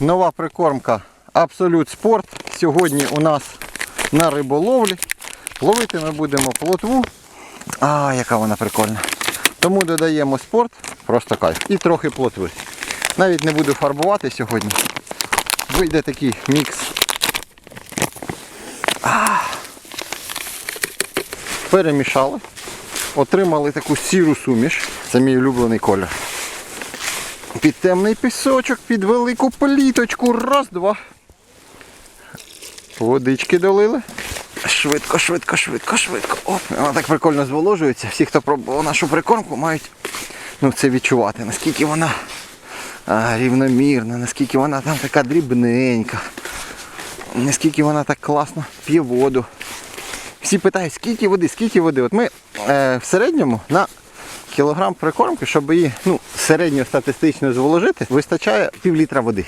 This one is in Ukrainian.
Нова прикормка Абсолют Спорт. Сьогодні у нас на риболовлі. Ловити ми будемо плотву. А, яка вона прикольна. Тому додаємо спорт, просто кайф. І трохи плотви. Навіть не буду фарбувати сьогодні. Вийде такий мікс. А. Перемішали. Отримали таку сіру суміш. Це мій улюблений колір. Під темний пісочок, під велику пліточку. Раз, два. Водички долили. Швидко, швидко, швидко, швидко. Оп, вона так прикольно зволожується. Всі, хто пробував нашу прикормку, мають ну, це відчувати, наскільки вона а, рівномірна, наскільки вона там така дрібненька, наскільки вона так класно п'є воду. Всі питають, скільки води, скільки води. От ми е, в середньому на кілограм прикормки, щоб її ну, середньостатистично зволожити, вистачає пів літра води.